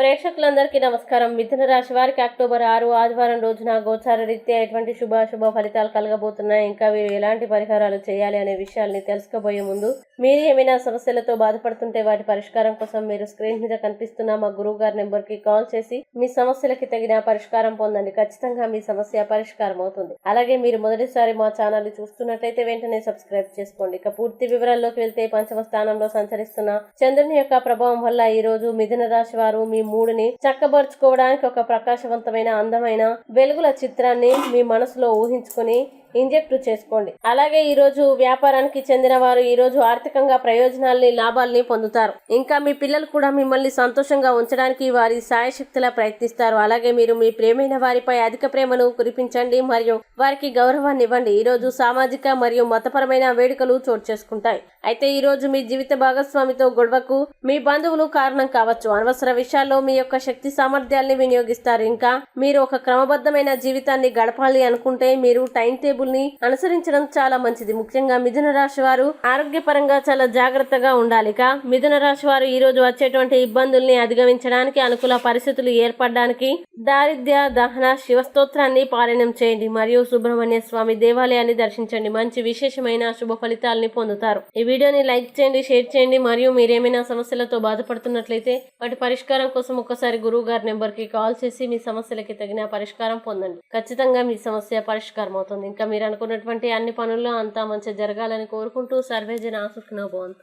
ప్రేక్షకులందరికీ నమస్కారం. మిథున రాశి వారికి అక్టోబర్ ఆరు ఆదివారం రోజున గోచార రీత్యా ఎటువంటి శుభ శుభ ఫలితాలు కలగబోతున్నాయి? ఇంకా వీరు ఎలాంటి పరిహారాలు చేయాలి అనే విషయాల్ని తెలుసుకోబోయే ముందు మీరు ఏమైనా సమస్యలతో బాధపడుతుంటే వాటి పరిష్కారం కోసం మీరు స్క్రీన్ మీద కనిపిస్తున్న మా గురువు గారి నెంబర్కి కాల్ చేసి మీ సమస్యలకి తగిన పరిష్కారం పొందండి. ఖచ్చితంగా మీ సమస్య పరిష్కారం అవుతుంది. అలాగే మీరు మొదటిసారి మా ఛానల్ చూస్తున్నట్లయితే వెంటనే సబ్స్క్రైబ్ చేసుకోండి. ఇక పూర్తి వివరాల్లోకి వెళ్తే పంచమ స్థానంలో సంచరిస్తున్న చంద్రుని యొక్క ప్రభావం వల్ల ఈ రోజు మిథున రాశి వారు మీ మూడుని చక్కబరుచుకోవడానికి ఒక ప్రకాశవంతమైన అందమైన వెలుగుల చిత్రాన్ని మీ మనసులో ఊహించుకొని ఇంజెక్ట్ చేసుకోండి. అలాగే ఈ రోజు వ్యాపారానికి చెందిన వారు ఈ రోజు ఆర్థికంగా ప్రయోజనాల్ని లాభాల్ని పొందుతారు. ఇంకా మీ పిల్లలు కూడా మిమ్మల్ని సంతోషంగా ఉంచడానికి వారి సాయశక్తిలా ప్రయత్నిస్తారు. అలాగే మీరు మీ ప్రేమైన వారిపై అధిక ప్రేమను కురిపించండి మరియు వారికి గౌరవాన్ని ఇవ్వండి. ఈ రోజు సామాజిక మరియు మతపరమైన వేడుకలు చోటు చేసుకుంటాయి. అయితే ఈ రోజు మీ జీవిత భాగస్వామితో గొడవకు మీ బంధువులు కారణం కావచ్చు. అనవసర విషయాల్లో మీ యొక్క శక్తి సామర్థ్యాల్ని వినియోగిస్తారు. ఇంకా మీరు ఒక క్రమబద్ధమైన జీవితాన్ని గడపాలి అనుకుంటే మీరు టైం టేబుల్ ని అనుసరించడం చాలా మంచిది. ముఖ్యంగా మిథున రాశి వారు ఆరోగ్యపరంగా చాలా జాగ్రత్తగా ఉండాలి. ఇక మిథున రాశి వారు ఈ రోజు వచ్చేటువంటి ఇబ్బందుల్ని అధిగమించడానికి అనుకూల పరిస్థితులు ఏర్పడడానికి దారిద్ర్య దహన శివస్తోత్రాన్ని పారాయణం చేయండి. మరియు సుబ్రహ్మణ్య స్వామి దేవాలయాన్ని దర్శించండి. మంచి విశేషమైన శుభ ఫలితాలని పొందుతారు. ఈ వీడియోని లైక్ చేయండి షేర్ చేయండి. మరియు మీరేమైనా సమస్యలతో బాధపడుతున్నట్లయితే వాటి పరిష్కారం కోసం ఒక్కసారి గురువు గారి నెంబర్కి కాల్ చేసి మీ సమస్యలకి తగిన పరిష్కారం పొందండి. ఖచ్చితంగా మీ సమస్య పరిష్కారం అవుతుంది ఇంకా మీరు అనుకున్నటువంటి అన్ని పనుల్లో అంతా మంచి జరగాలని కోరుకుంటూ సర్వేజన ఆసుకున్న బాగుంది